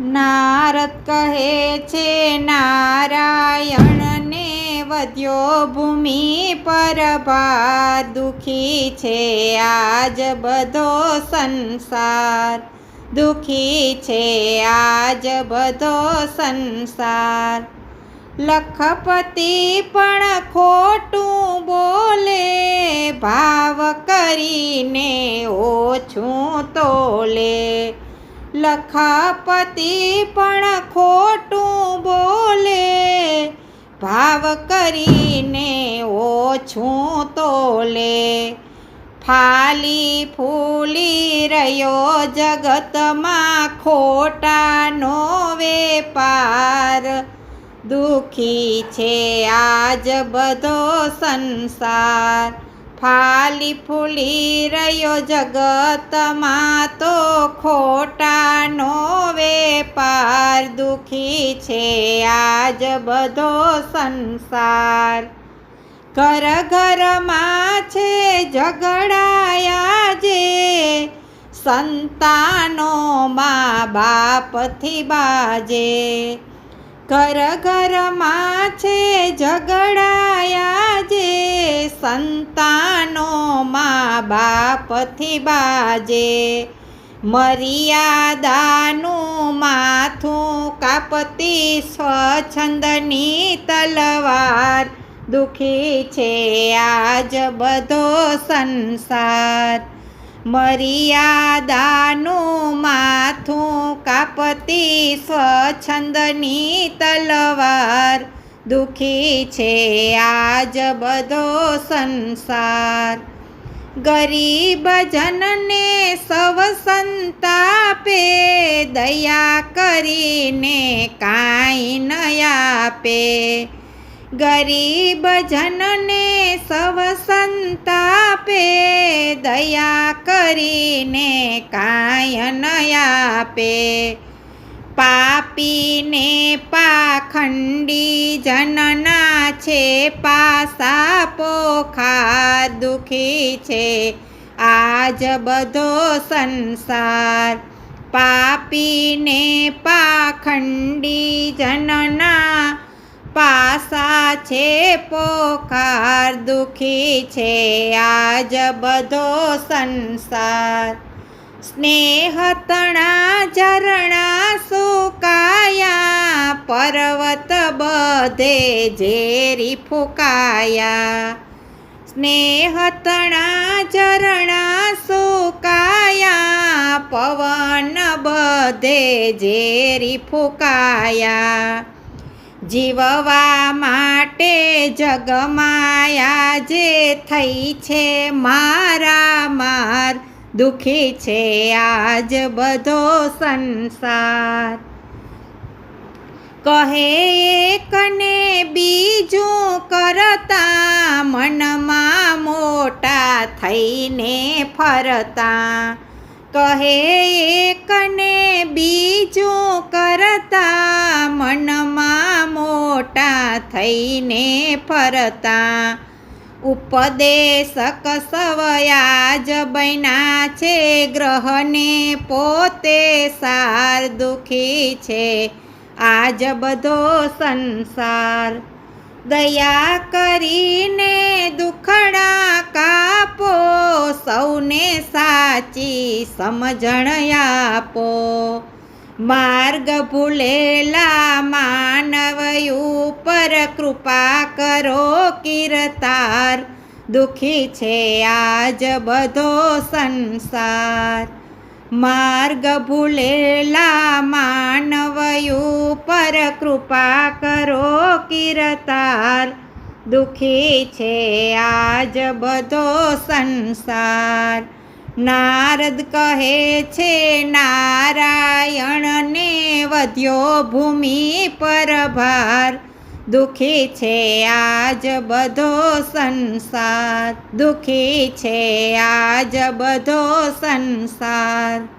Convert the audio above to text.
નારદ કહે છે, નારાયણને વધ્યો ભૂમિ પર ભાર. દુખી છે આજ બધો સંસાર. દુખી છે આજ બધો સંસાર. લખપતિ પણ ખોટું બોલે, ભાવ કરીને ઓછું તોલે. લખપતિ પણ ખોટું બોલે. ભાવ કરીને ઓછું તોલે. ફાલી ફૂલી રહ્યો જગતમાં ખોટાનો વેપાર. દુખી છે આજ બધો સંસાર. ફાલી ફૂલી રહ્યો જગતમાં તો ખોટાનો વેપાર દુખી છે આજ બધો સંસાર. ઘર ઘરમાં છે ઝઘડાયા જે, સંતાનો મા બાપથી બાજે. ઘર ઘરમાં છે ઝઘડાયા સંતાનો મા બાપથી બાજે. મર્યાદાનું માથું કાપતી સ્વછંદની તલવાર. દુખી છે આજ બધો સંસાર. મર્યાદાનું માથું કાપતી સ્વછંદની તલવાર. દુખી છે આજ બધો સંસાર. ગરીબ જનને સવ સંતાપે, દયા કરીને કાંઈ ન આપે. ગરીબ જનને સવ સંતાપે, દયા કરીને કાંઈ ન આપે. પાપીને પાખંડી જનના છે પાસા પોખા દુખી છે. આજ બધો સંસાર પાપીને પાખંડી જનના પાસા છે પોકાર દુખી છે. આજ બધો સંસાર સ્નેહતણા ઝરણા સુકાયા, પર્વત બધે ઝેરી ફૂકાયા. સ્નેહતણા ઝરણા સુકાયા, પવન બધે ઝેરી ફૂકાયા. જીવવા માટે જગમાયા જે થઈ છે મારા માર દુખી છે આજ બધો સંસાર. કહે એકને બીજું કરતા મનમાં મોટા થઈને ફરતા. કહે એકને બીજું કરતા મનમાં મોટા થઈને ફરતા. ઉપદેશક સવયાજ બન્યા છે, ગ્રહને પોતે સાર દુખી છે. આજ બધો સંસાર દયા કરીને દુખડા કાપો, સૌને સાચી સમજણ આપો. માર્ગ ભૂલેલા માનવ ઉપર કૃપા કરો કિરતાર. દુખી છે આજ બધો સંસાર. માર્ગ ભૂલેલા માનવ ઉપર કૃપા કરો કિરતાર. દુખી છે આજ બધો સંસાર. નારદ કહે છે, નારાયણને વધ્યો ભૂમિ પર ભાર. દુખી છે આજ બધો સંસાર. દુખી છે આજ બધો સંસાર.